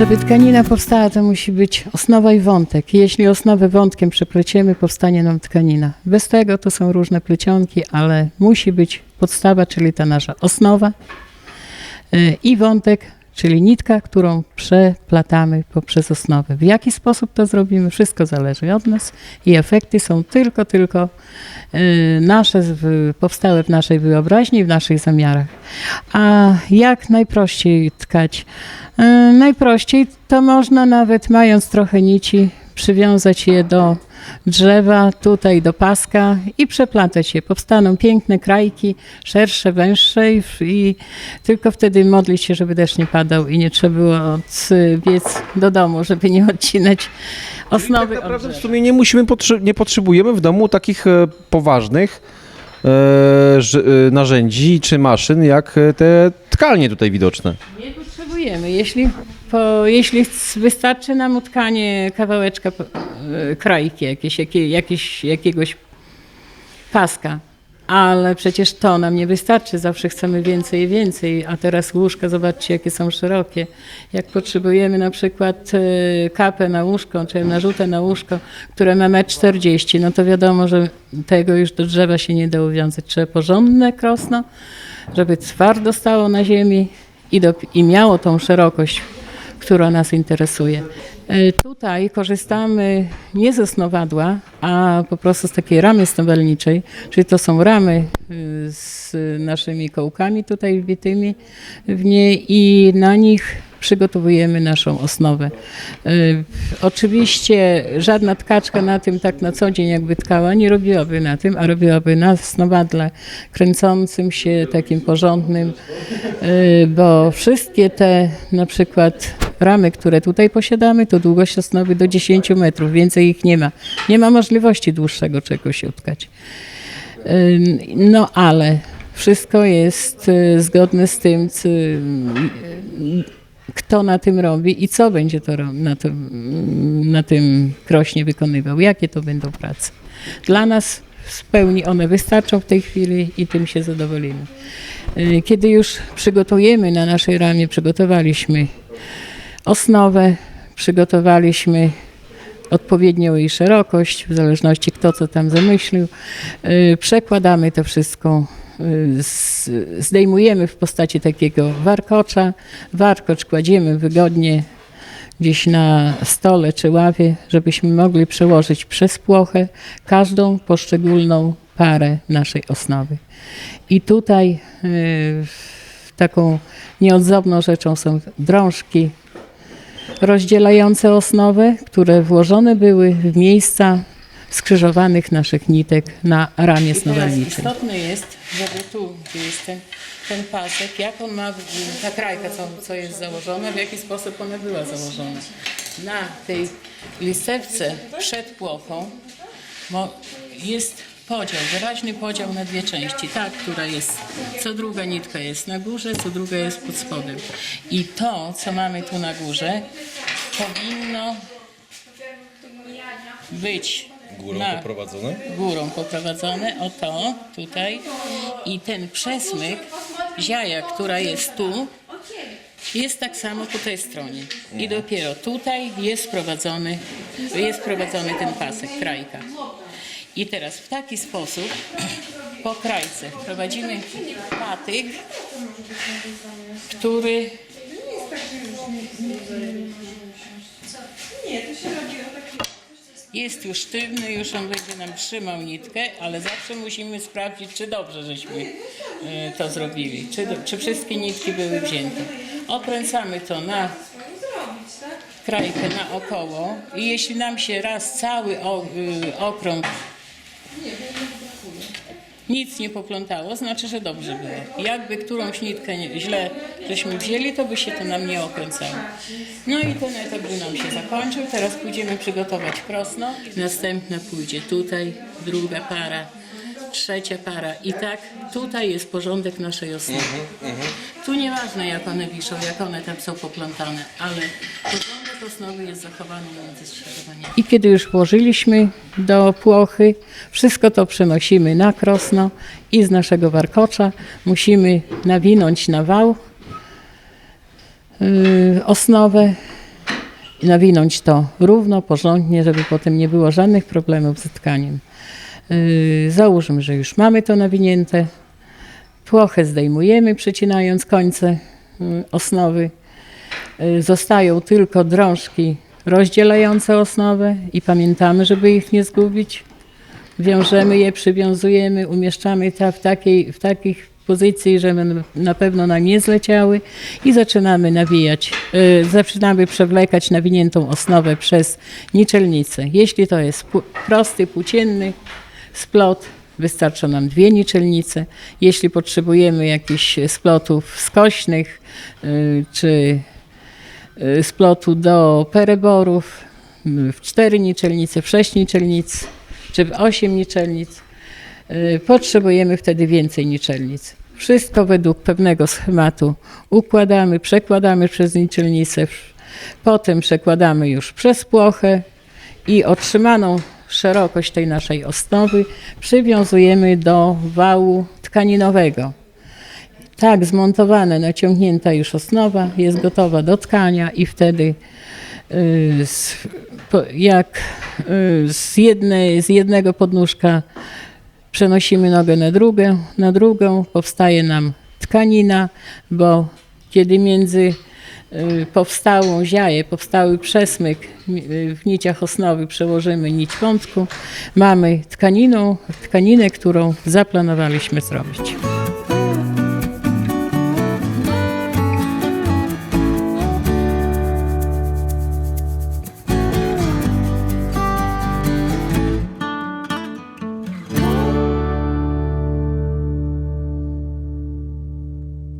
Żeby tkanina powstała, to musi być osnowa i wątek. Jeśli osnowę wątkiem przepleciemy, powstanie nam tkanina. Bez tego to są różne plecionki, ale musi być podstawa, czyli ta nasza osnowa y, i wątek, czyli nitka, którą przeplatamy poprzez osnowę. W jaki sposób to zrobimy, wszystko zależy od nas i efekty są tylko, tylko y, nasze, powstałe w naszej wyobraźni, w naszych zamiarach. A jak najprościej tkać? E, Najprościej to można nawet mając trochę nici, przywiązać je do drzewa, tutaj do paska i przeplatać je. Powstaną piękne krajki, szersze, węższe i, i tylko wtedy modlić się, żeby deszcz nie padał i nie trzeba było biec do domu, żeby nie odcinać Tak osnowy od naprawdę w sumie nie musimy, nie potrzebujemy w domu takich e, poważnych e, e, narzędzi czy maszyn, jak te tkalnie tutaj widoczne. Nie potrzebujemy. Jeśli, po, jeśli wystarczy nam utkanie kawałeczka e, krajki, jakieś, jakie, jakieś, jakiegoś paska, ale przecież to nam nie wystarczy. Zawsze chcemy więcej i więcej, a teraz łóżka, zobaczcie, jakie są szerokie. Jak potrzebujemy na przykład e, kapę na łóżko, czy narzutę na łóżko, które ma 1,40 m, no to wiadomo, że tego już do drzewa się nie da uwiązać. Trzeba porządne krosno, żeby twardo stało na ziemi i, do, i miało tą szerokość, która nas interesuje. E, Tutaj korzystamy nie ze snowadła, a po prostu z takiej ramy snowalniczej, czyli to są ramy y, z naszymi kołkami tutaj wbitymi w nie i na nich przygotowujemy naszą osnowę. Y, Oczywiście żadna tkaczka na tym tak na co dzień jakby tkała nie robiłaby na tym, a robiłaby na snowadle kręcącym się, takim porządnym, y, bo wszystkie te na przykład ramy, które tutaj posiadamy, to długość osnowy do 10 metrów, więcej ich nie ma. Nie ma możliwości dłuższego czegoś utkać. No ale wszystko jest y, zgodne z tym, co, y, kto na tym robi i co będzie to na tym, na tym krośnie wykonywał, jakie to będą prace. Dla nas w pełni one wystarczą w tej chwili i tym się zadowolimy. Y, Kiedy już przygotujemy na naszej ramie, przygotowaliśmy osnowę, przygotowaliśmy odpowiednią jej szerokość, w zależności kto co tam zamyślił. Y, Przekładamy to wszystko, y, zdejmujemy w postaci takiego warkocza. Warkocz kładziemy wygodnie gdzieś na stole czy ławie, żebyśmy mogli przełożyć przez płochę każdą poszczególną parę naszej osnowy. I tutaj y, taką nieodzowną rzeczą są drążki, rozdzielające osnowę, które włożone były w miejsca skrzyżowanych naszych nitek na ramię snowalniczej. Istotne jest, żeby tu, gdzie jest ten, ten pasek, jak on ma, ta krajka, co, co jest założona, w jaki sposób ona była założona. Na tej listewce przed płochą jest podział, wyraźny podział na dwie części. Ta, która jest, co druga nitka jest na górze, co druga jest pod spodem. I to, co mamy tu na górze, powinno być na, poprowadzone? górą poprowadzone, o to, tutaj. I ten przesmyk, ziaja, która jest tu, jest tak samo po tej stronie. I dopiero tutaj jest prowadzony, jest prowadzony ten pasek, krajka. I teraz w taki sposób po krajce prowadzimy patyk, który jest już sztywny, już on będzie nam trzymał nitkę, ale zawsze musimy sprawdzić, czy dobrze żeśmy e, to zrobili, czy, czy wszystkie nitki były wzięte. Okręcamy to na krajkę naokoło i jeśli nam się raz cały y, okrąg nic nie poplątało, znaczy, że dobrze było. Jakby którąś nitkę nie, źle żeśmy wzięli, to by się to nam nie okręcało. No i ten etap by nam się zakończył. Teraz pójdziemy przygotować krosno. Następna pójdzie tutaj, druga para, trzecia para. I tak tutaj jest porządek naszej osnowy. Tu nieważne jak one wiszą, jak one tam są poplątane, ale porządek osnowy jest zachowany. I kiedy już włożyliśmy do płochy, wszystko to przenosimy na krosno i z naszego warkocza musimy nawinąć na wał yy, osnowę i nawinąć to równo, porządnie, żeby potem nie było żadnych problemów z tkaniem. Yy, Załóżmy, że już mamy to nawinięte. Płochę zdejmujemy, przycinając końce yy, osnowy. Yy, Zostają tylko drążki rozdzielające osnowę i pamiętamy, żeby ich nie zgubić. Wiążemy je, przywiązujemy, umieszczamy w, takiej, w takich pozycji, żeby na pewno nam nie zleciały i zaczynamy nawijać, yy, zaczynamy przewlekać nawiniętą osnowę przez niczelnicę. Jeśli to jest prosty, płócienny splot, wystarczą nam dwie niczelnice. Jeśli potrzebujemy jakichś splotów skośnych yy, czy yy, splotu do pereborów, w cztery niczelnice, w sześć niczelnic czy w osiem niczelnic, yy, potrzebujemy wtedy więcej niczelnic. Wszystko według pewnego schematu układamy, przekładamy przez niczelnicę, potem przekładamy już przez płochę i otrzymaną szerokość tej naszej osnowy przywiązujemy do wału tkaninowego. Tak zmontowana, naciągnięta już osnowa jest gotowa do tkania i wtedy y, z, jak y, z, jednej, z jednego podnóżka przenosimy nogę na drugą, na drugą, powstaje nam tkanina, bo kiedy między y, powstałą ziaję, powstały przesmyk w niciach osnowy przełożymy nić wątku, mamy tkaniną, tkaninę, którą zaplanowaliśmy zrobić.